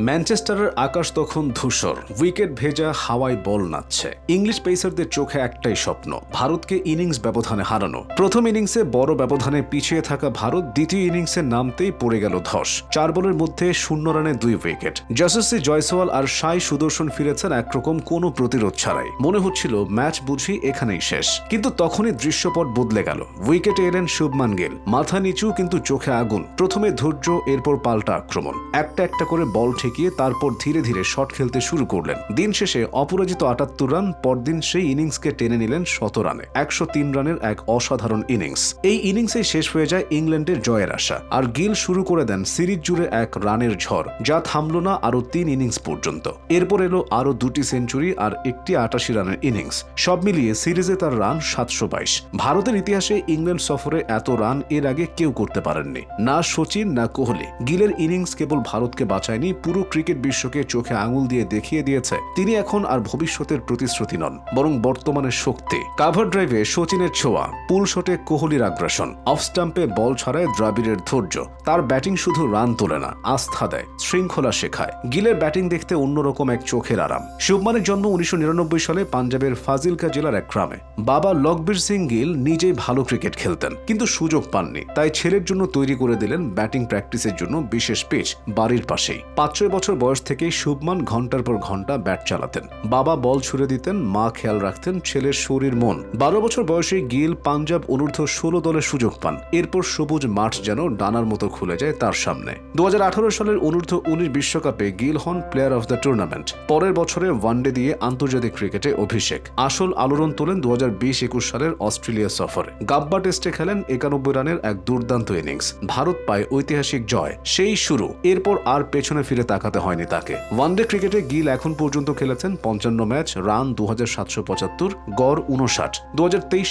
ম্যানচেস্টারের আকাশ তখন ধূসর, উইকেট ভেজা হাওয়ায় বল নাচছে। ইংলিশ পেসারদের চোখে একটাই স্বপ্ন, ভারতকে ইনিংস ব্যবধানে হারানো। প্রথম ইনিংসে বড় ব্যবধানে পিছিয়ে থাকা ভারত দ্বিতীয় ইনিংসে নামতেই পড়ে গেল ধস। চার বলের মধ্যে শূন্য রানে দুই উইকেট। যশস্বী জয়সওয়াল আর সাই সুদর্শন ফিরেছেন একরকম কোনো প্রতিরোধ ছাড়াই। মনে হচ্ছিল ম্যাচ বুঝি এখানেই শেষ। কিন্তু তখনই দৃশ্যপট বদলে গেল। উইকেটে এলেন শুভমান গিল। মাথা নিচু কিন্তু চোখে আগুন। প্রথমে ধৈর্য, এরপর পাল্টা আক্রমণ। একটা একটা করে বল ঠেকিয়ে তারপর ধীরে ধীরে শট খেলতে শুরু করলেন। দিন শেষে অপরাজিত আটাত্তর রান, পরদিন সেই ইনিংসকে টেনে নিলেন শত রানে। একশো তিন রানের এক অসাধারণ ইনিংস। এই ইনিংসে শেষ হয়ে যায় ইংল্যান্ডের জয়ের আশা। আর গিল শুরু করে দেন সিরিজ জুড়ে এক রানের ঝড়, যা থামল না আরও তিন ইনিংস পর্যন্ত। এরপর এলো আরও দুটি সেঞ্চুরি আর একটি আটাশি রানের ইনিংস। সব মিলিয়ে সিরিজে তার রান সাতশো বাইশ। ভারতের ইতিহাসে ইংল্যান্ড সফরে এত রান এর আগে কেউ করতে পারেননি। না সচিন না কোহলি। গিলের ইনিংস কেবল ভারতকে বাঁচায়নি, পুরো ক্রিকেট বিশ্বকে চোখে আঙুল দিয়ে দেখিয়ে দিয়েছে, তিনি এখন আর ভবিষ্যতের প্রতিশ্রুতি নন, বরং বর্তমানের শক্তি। কাভার ড্রাইভে সচিনের ছোঁয়া, পুল শটে কোহলির আগ্রাসন, অফ স্টাম্পে বল ছড়ায় দ্রাবিড়ের ধৈর্য, তার ব্যাটিং শুধু রান তোলে না, আস্থা দেয়, শৃঙ্খলা শেখায়। গিলের ব্যাটিং দেখতে অন্যরকম এক চোখের আরাম। শুভমানের জন্ম উনিশশো নিরানব্বই সালে পাঞ্জাবের ফাজিলকা জেলার এক গ্রামে। বাবা লকবীর সিং গিল নিজেই ভালো ক্রিকেট খেলতেন, কিন্তু সুযোগ পাননি, তাই ছেলের জন্য তৈরি করে দিলেন ব্যাটিং প্র্যাকটিসের জন্য বিশেষ পিচ বাড়ির পাশেই। পাঁচ ছয় বছর বয়স থেকেই শুভমান ঘণ্টার পর ঘণ্টা ব্যাট চালাতেন। বাবা বল ছুড়ে দিতেন, মা খেয়াল রাখতেন ছেলের শরীর মন। বারো বছর বয়সে গিল পাঞ্জাব অনূর্ধ্ব ষোলো দলের সুযোগ পান। এরপর সবুজ মাঠ যেন ডানার মতো খুলে যায় তার সামনে। দু সালের অনূর্ধ্ব উনিশ বিশ্বকাপে গিল হন প্লেয়ার অফ দ্য টুর্নামেন্ট। পরের বছরে ওয়ানডে দিয়ে আন্তর্জাতিক ক্রিকেটে অভিষেক। আসল আলোড়ন তোলেন দু হাজার বিশ একুশ সালের অস্ট্রেলিয়া সফরে। গাব্বা টেস্টে খেলেন একানব্বই রানের এক দুর্দান্ত ইনিংস। ভারত পায় ঐতিহাসিক জয়। সেই শুরু। এরপর আর পেছনে ফিরে তাকাতে হয়নি তাকে। ওয়ানডে ক্রিকেটে গিল এখন পর্যন্ত খেলেছেন পঞ্চান্ন ম্যাচ, রান দু হাজার সাতশো পঁচাত্তর, গড় উনষাট দু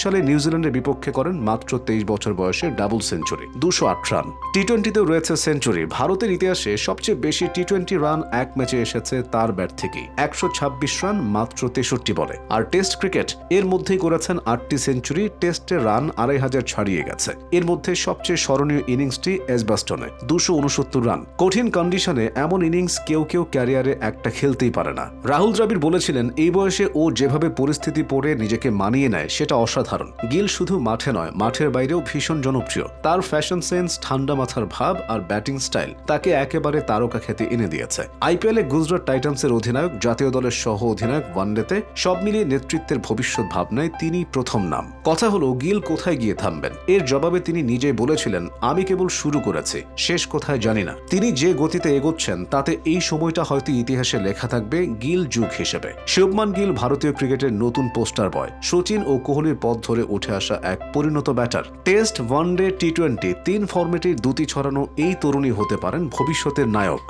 সালে নিউজিল্যান্ডের বিপক্ষে করেন মাত্র তেইশ বছর বয়সে ডাবল সেঞ্চুরি, দুশো আট রান। টি টোয়েন্টিতেও রয়েছে সেঞ্চুরি। ভারতের ইতিহাসে সবচেয়ে বেশি টি টোয়েন্টি রান এক ম্যাচে এসেছে তার ব্যাট থেকেই, একশো ছাব্বিশ রান মাত্র তেষট্টি বলে। আর টেস্ট ক্রিকেট, এর মধ্যেই করেছেন আটটি সেঞ্চুরি, টেস্টে রান আড়াই হাজার ছাড়িয়ে গেছে। এর মধ্যে সবচেয়ে স্মরণীয় ইনিংসটি এসবাস্টনে, দুশো রান। কঠিন কন্ডিশনে এমন ইনিংস কেউ কেউ ক্যারিয়ারে একটা খেলতেই পারে না। রাহুল দ্রাবিড় বলেছিলেন, এই বয়সে ও যেভাবে পরিস্থিতি পড়ে নিজেকে মানিয়ে নেয়, সেটা অসাধারণ। গিল শুধু মাঠে নয়, মাঠের বাইরেও ভীষণ জনপ্রিয়। তার ফ্যাশন সেন্স ঠান্ডা মাথার ভাব আর ব্যাটিং স্টাইল তাকে একেবারে তারকা খ্যাতি এনে দিয়েছে। আইপিএলে গুজরাট টাইটান্সের অধিনায়ক, জাতীয় দলের সহ অধিনায়ক ওয়ানডেতে সব মিলিয়ে নেতৃত্বের ভবিষ্যৎ ভাবনায় তিনি প্রথম নাম। কথা হলো, গিল কোথায় গিয়ে থামবেন? এর জবাবে তিনি নিজেই বলেছিলেন, আমি কেবল শুরু করেছি, শেষ কোথায় জানি না। তিনি যে গতিতে এগোচ্ছেন তাতে এই সময়টা হয়তো ইতিহাসে লেখা থাকবে গিল যুগ হিসেবে। শিবমান গিল ভারতীয় ক্রিকেটের নতুন পোস্টার বয়। সচিন ও কোহলির পথ ধরে উঠে আসা এক পরিণত batter. Test one day T twenty তিন ফর্মেটের দুটি ছড়ানো এই তরুণী হতে পারেন ভবিষ্যতের নায়ক।